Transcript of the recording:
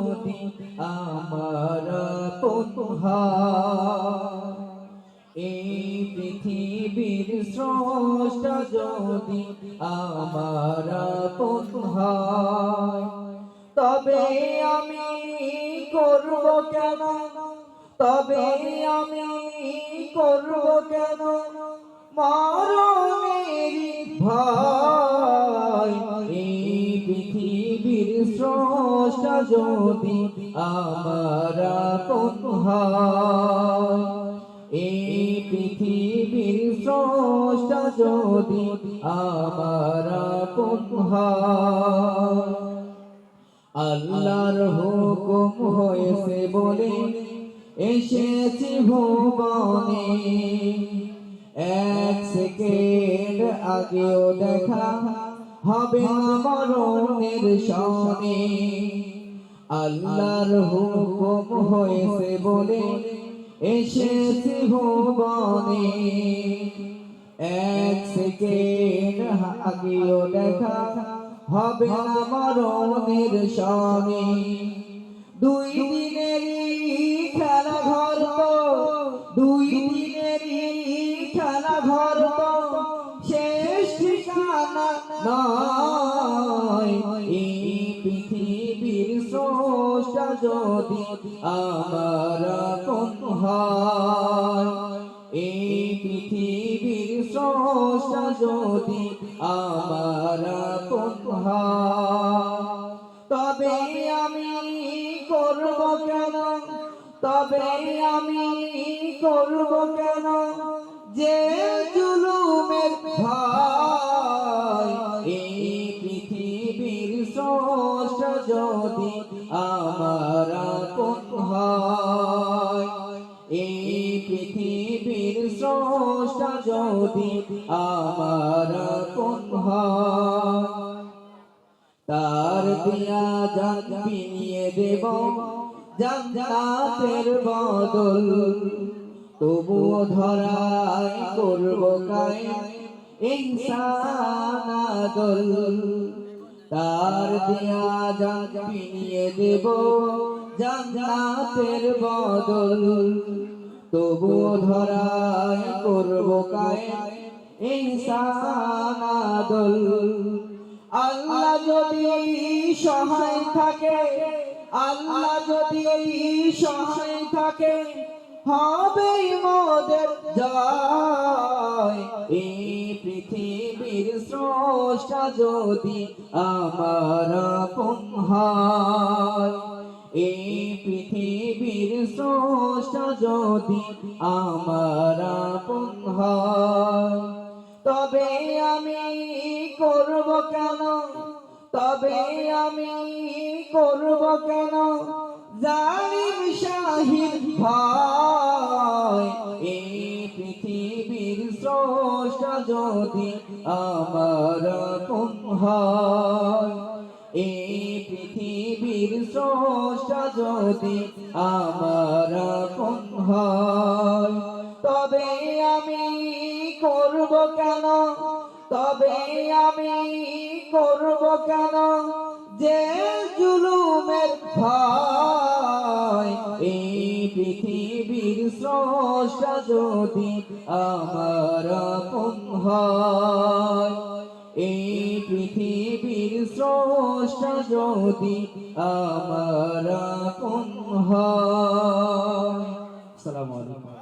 যদি আমার পুনহা এই পৃথিবীর স্রষ্টা যদি আমার পুনহা তবে আমি করব কেন? তবে আমি করব কেন? যদি আমার এই পৃথিবীর স্রষ্টা যদি আমার আল্লাহর হুকুম হয়েছে বলে এসেছি ভুবনে। এক সেকেন্ড আগেও দেখা হবে মরণের সনে আল্লাহর হুকুম হয়েছে বলে এসেছি ভুবনে। এক সেকেন্ড আগেও দেখা হবে না মরণের সনে। দুই দিনেরই খেলা ঘর তো দুই দিনেরই খেলা ঘর তো শেষ ঠিকানা নয়। যদি আমার এই পৃথিবীর স্রষ্টা যদি আমার তবে আমি করব কেন? তবে আমি করব কেন? যে জুলুমের ভাই যদি আমার কোন এই পৃথিবীর স্রষ্টা যদি আমার কোন তার দিয়া জান বিনিয়ে দেব জান্নাতের বদল। তবুও ধরাই করব কায় ইনসান আদল। তার দিয়া জান বিনিয়ে দেব, জান্নাতের বদল। তবুও ধরাই করব কায় ইনসান আদল। আল্লাহ যদি সহায় থাকে, আল্লাহ যদি সহায় থাকে হবে মোদের জয়। স্রষ্টা যদি আমার হয় এই পৃথিবীর স্রষ্টা যদি আমার হয়, তবে আমি করব কেন? তবে আমি করব কেন? জালিম শাহির ভাই এই পৃথিবীর স্রষ্টা যদি আমার হয়। এই পৃথিবীর স্রষ্টা যদি আমার কোন হয়, তবে আমি করব কেন? তবে আমি করব কেন যে জুলুমের ভয়? এই পৃথিবীর স্রষ্টা যদি আমার হয় এই পৃথিবীর স্রষ্টা যদি আমার কোন হয়। সালাম আলাইকুম।